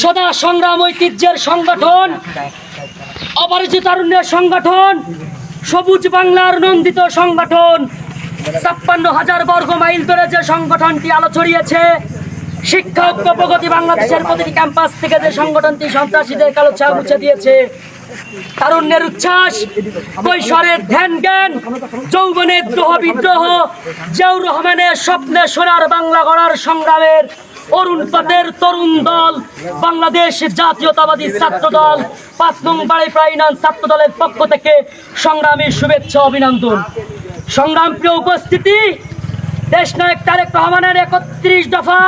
সদা সংগ্রাম ঐতিহ্যের সংগঠন, অপরিচিত তারুণ্যের সংগঠন, সবুজ বাংলার নন্দিত সংগঠন। ছাপ্পান্ন হাজার বর্গ মাইল ধরে যে সংগঠনটি আলো ছড়িয়েছে শিক্ষা প্রগতি বাংলাদেশের প্রতিটি ক্যাম্পাস থেকে যে সংগঠনটি সন্ত্রাসীদের কালো ছায়া মুছে দিয়েছে তারুণ্যের উচ্ছ্বাস, কৈশোরের ধ্যান জ্ঞান, যৌবনের দ্রোহ বিদ্রোহ, জিয়াউর রহমানের স্বপ্নে সোনার বাংলা গড়ার সংগ্রামের অরুণ পাতের তরুণ দল, বাংলাদেশ জাতীয়তাবাদী ছাত্র দল, পাঁচ নং বাড়ি প্রাইনান ছাত্র দলের পক্ষ থেকে সংগ্রামী শুভেচ্ছা অভিনন্দন। সংগ্রাম প্রিয় উপস্থিতি, দেশ নায়ক তারেক রহমানের একত্রিশ দফা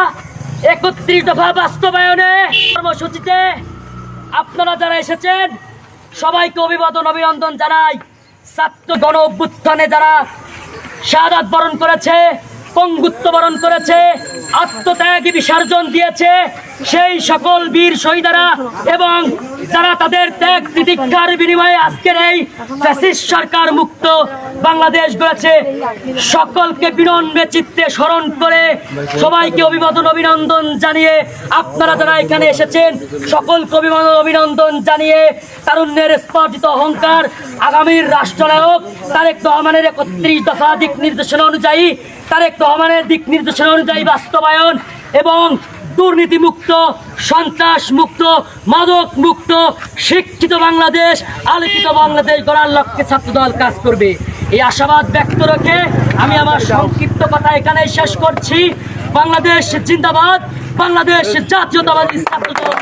একত্রিশ দফা বাস্তবায়নে কর্মসূচিতে আপনারা যারা এসেছেন, সবাইকে অভিবাদন, অভিনন্দন জানাই। ছাত্র গণ অভ্যুত্থানে যারা শাহাদাত বরণ করেছে, পঙ্গুত্ব বরণ করেছে আত্মত্যাগী বিসর্জন দিয়েছে সেই সকল বীর শহীদারা এবং যারা তাদের ত্যাগ প্রতীক্ষার বিনিময়ে আজকের এই ফ্যাসিস্ট সরকার মুক্ত বাংলাদেশ গড়েছে। সকলকে বিনম্রে চিত্তে স্মরণ করে সবাইকে অভিবাদন, অভিনন্দন জানিয়ে আপনারা যারা এখানে এসেছেন, সকলকে অভিবাদন, অভিনন্দন জানিয়ে তারুণ্যের স্পর্ধিত অহংকার আগামীর রাষ্ট্রনায়ক তারেক রহমানের একত্রিশ দফা দিক নির্দেশনা অনুযায়ী, তারেক রহমানের দিক নির্দেশনা অনুযায়ী বাস্তবায়ন এবং দুর্নীতি মুক্ত সন্ত্রাস মুক্ত মাদক মুক্ত শিক্ষিত বাংলাদেশ, আলোকিত বাংলাদেশ গড়ার লক্ষ্যে ছাত্রদল কাজ করবে। এই আশাবাদ ব্যক্ত রেখে আমি আমার সংক্ষিপ্ত কথা এখানে শেষ করছি। বাংলাদেশ জিন্দাবাদ বাংলাদেশ জাতীয়তাবাদী ছাত্রদল।